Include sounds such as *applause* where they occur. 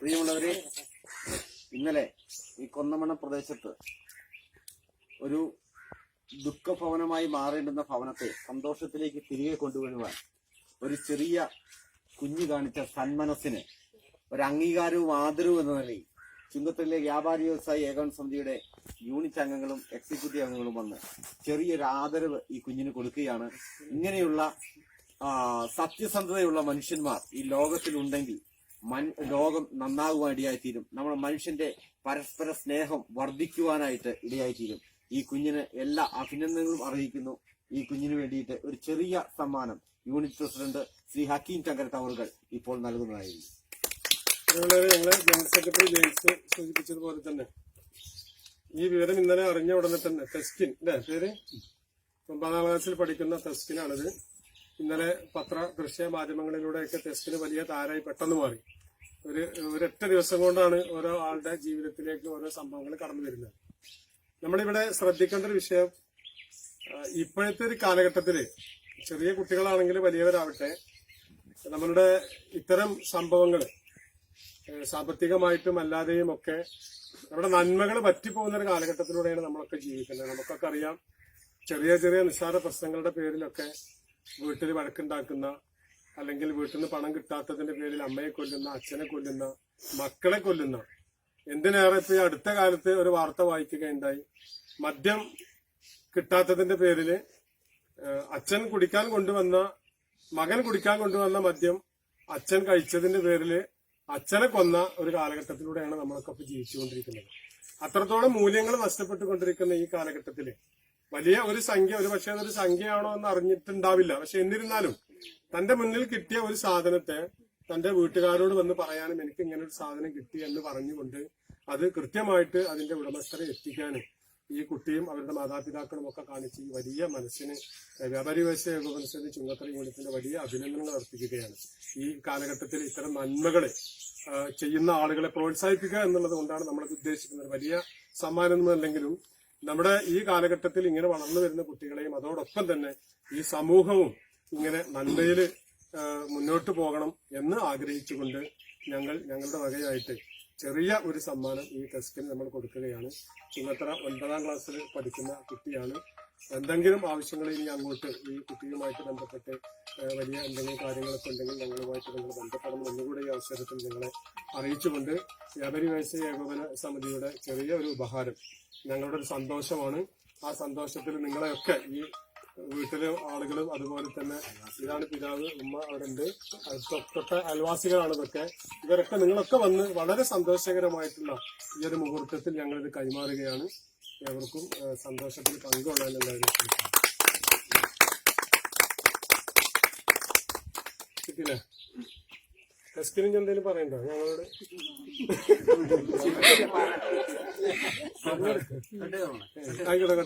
പ്രിയമുള്ളവരെ ഇന്നലെ ഈ കൊന്നമണ പ്രദേശത്ത് ഒരു ദുഃഖഭവനമായി മാറേണ്ടുന്ന ഭവനത്തെ സന്തോഷത്തിലേക്ക് തിരികെ കൊണ്ടുവരുവാൻ ഒരു ചെറിയ കുഞ്ഞു കാണിച്ച സന്മനസ്സിന് ഒരു അംഗീകാരവും ആദരവും എന്ന നിലയിൽ ചുങ്കത്തലിലെ വ്യാപാരി വ്യവസായി ഏകോപന സമിതിയുടെ യൂണിറ്റ് അംഗങ്ങളും എക്സിക്യൂട്ടീവ് അംഗങ്ങളും വന്ന് ചെറിയൊരു ആദരവ് ഈ കുഞ്ഞിന് കൊടുക്കുകയാണ്. ഇങ്ങനെയുള്ള സത്യസന്ധതയുള്ള മനുഷ്യന്മാർ ഈ ലോകത്തിലുണ്ടെങ്കിൽ മൻ- ലോകം നന്നാകുവാൻ ഇടയായിത്തീരും. നമ്മുടെ മനുഷ്യന്റെ പരസ്പര സ്നേഹം വർദ്ധിക്കുവാനായിട്ട് ഇടയായിത്തീരും. ഈ കുഞ്ഞിന് എല്ലാ അഭിനന്ദനങ്ങളും അറിയിക്കുന്നു ഈ കുഞ്ഞിന് വേണ്ടിയിട്ട് ഒരു ചെറിയ സമ്മാനം. യൂണിറ്റ് പ്രസിഡന്റ് ശ്രീ ഹക്കീം ചങ്കര ടവറുകൾ ഇപ്പോൾ നൽകുന്നതായിരിക്കും. ജനറൽ സെക്രട്ടറി സൂചിപ്പിച്ചതുപോലെ തന്നെ. ഈ വിവരം ഇന്നലെ അറിഞ്ഞ ഉടനെ തന്നെ തെസ്കിൻ. അല്ലേ പേര്? ഒമ്പതാം ക്ലാസ്സിൽ പഠിക്കുന്ന തെസ്കിനാണിത്. ഇന്നലെ പത്ര ദൃശ്യ മാധ്യമങ്ങളിലൂടെയൊക്കെ ടെസ്റ്റിന് വലിയ താരായി പെട്ടെന്ന് മാറി. ഒരു ഒരൊറ്റ ദിവസം കൊണ്ടാണ് ഓരോ ആളുടെ ജീവിതത്തിലേക്ക് ഓരോ സംഭവങ്ങൾ കടന്നു വരുന്നത്. നമ്മളിവിടെ ശ്രദ്ധിക്കേണ്ട ഒരു വിഷയം ഇപ്പോഴത്തെ ഒരു കാലഘട്ടത്തിൽ ചെറിയ കുട്ടികളാണെങ്കിൽ വലിയവരാവട്ടെ നമ്മളുടെ ഇത്തരം സംഭവങ്ങൾ സാമ്പത്തികമായിട്ടും അല്ലാതെയും ഒക്കെ നമ്മുടെ നന്മകൾ പറ്റിപ്പോകുന്ന ഒരു കാലഘട്ടത്തിലൂടെയാണ് നമ്മളൊക്കെ ജീവിക്കുന്നത്. നമുക്കൊക്കെ അറിയാം ചെറിയ ചെറിയ നിസ്സാര പ്രശ്നങ്ങളുടെ പേരിലൊക്കെ വീട്ടിൽ വഴക്കുണ്ടാക്കുന്ന അല്ലെങ്കിൽ വീട്ടിൽ നിന്ന് പണം കിട്ടാത്തതിന്റെ പേരിൽ അമ്മയെ കൊല്ലുന്ന അച്ഛനെ കൊല്ലുന്ന മക്കളെ കൊല്ലുന്ന എന്തിനേറെ ഇപ്പൊ അടുത്ത കാലത്ത് ഒരു വാർത്ത വായിക്കുകയുണ്ടായി. മദ്യം കിട്ടാത്തതിന്റെ പേരിൽ അച്ഛൻ കുടിക്കാൻ കൊണ്ടുവന്ന മകൻ കുടിക്കാൻ കൊണ്ടുവന്ന മദ്യം അച്ഛൻ കഴിച്ചതിന്റെ പേരിൽ അച്ഛനെ കൊന്ന ഒരു കാലഘട്ടത്തിലൂടെയാണ് നമ്മളൊക്കെ ഇപ്പൊ ജീവിച്ചുകൊണ്ടിരിക്കുന്നത്. അത്രത്തോളം മൂല്യങ്ങൾ നഷ്ടപ്പെട്ടുകൊണ്ടിരിക്കുന്ന ഈ കാലഘട്ടത്തിൽ വലിയ ഒരു സംഖ്യ ഒരു പക്ഷേ അതൊരു സംഖ്യയാണോ എന്ന് അറിഞ്ഞിട്ടുണ്ടാവില്ല. പക്ഷെ എന്നിരുന്നാലും തന്റെ മുന്നിൽ കിട്ടിയ ഒരു സാധനത്തെ തന്റെ വീട്ടുകാരോട് വന്ന് പറയാനും എനിക്ക് ഇങ്ങനെ ഒരു സാധനം കിട്ടി എന്ന് പറഞ്ഞുകൊണ്ട് അത് കൃത്യമായിട്ട് അതിന്റെ ഉടമസ്ഥരെ എത്തിക്കാനും ഈ കുട്ടിയും അവരുടെ മാതാപിതാക്കളും ഒക്കെ കാണിച്ച് ഈ വലിയ മനസ്സിന് വ്യാപാരി വ്യവസായ ഏകോപനത്തിന്റെ ചുങ്കത്തറ യൂണിറ്റിന്റെ വലിയ അഭിനന്ദനങ്ങൾ അർപ്പിക്കുകയാണ്. ഈ കാലഘട്ടത്തിൽ ഇത്തരം നന്മകളെ ചെയ്യുന്ന ആളുകളെ പ്രോത്സാഹിപ്പിക്കുക എന്നുള്ളത് കൊണ്ടാണ് നമ്മളത് ഉദ്ദേശിക്കുന്നത്. വലിയ സമ്മാനം അല്ലെങ്കിലും നമ്മുടെ ഈ കാലഘട്ടത്തിൽ ഇങ്ങനെ വളർന്നു വരുന്ന കുട്ടികളെയും അതോടൊപ്പം തന്നെ ഈ സമൂഹവും ഇങ്ങനെ നന്മയിൽ മുന്നോട്ട് പോകണം എന്ന് ആഗ്രഹിച്ചുകൊണ്ട് ഞങ്ങൾ ഞങ്ങളുടെ വകയായിട്ട് ചെറിയ ഒരു സമ്മാനം ഈ ടെസ്റ്റിന് നമ്മൾ കൊടുക്കുകയാണ്. ഇന്നത്ര ഒൻപതാം ക്ലാസ്സിൽ പഠിക്കുന്ന കുട്ടിയാണ് എന്തെങ്കിലും ആവശ്യങ്ങൾ ഇനി അങ്ങോട്ട് ഈ കുട്ടിയുമായിട്ട് ബന്ധപ്പെട്ട് വലിയ എന്തെങ്കിലും കാര്യങ്ങളൊക്കെ ഉണ്ടെങ്കിൽ ഞങ്ങളുമായിട്ട് നിങ്ങൾ ബന്ധപ്പെടണം. എന്നുകൂടെ ഈ അവസരത്തിൽ നിങ്ങളെ അറിയിച്ചുകൊണ്ട് വ്യാപാരി വ്യവസായ ഏകോപന സമിതിയുടെ ചെറിയ ഒരു ഉപഹാരം. ഞങ്ങളുടെ ഒരു സന്തോഷമാണ്. ആ സന്തോഷത്തിൽ നിങ്ങളെയൊക്കെ ഈ വീട്ടിലെ ആളുകളും അതുപോലെ തന്നെ ഇതാണ് പിതാവ് ഉമ്മ അവരുണ്ട് തൊട്ട അയൽവാസികളാണ് ഇതൊക്കെ. ഇവരൊക്കെ നിങ്ങളൊക്കെ വന്ന് വളരെ സന്തോഷകരമായിട്ടുള്ള ഈ ഒരു മുഹൂർത്തത്തിൽ ഞങ്ങളിത് കൈമാറുകയാണ്. ഏവർക്കും ഏഹ്, സന്തോഷത്തിൽ എല്ലാവരും ശ്രമിക്കാം. ടെസ്റ്റിനും എന്തെങ്കിലും പറയണ്ടോ? ഞങ്ങളോട്? *laughs* ആയിക്കോട്ടെ കട്ട്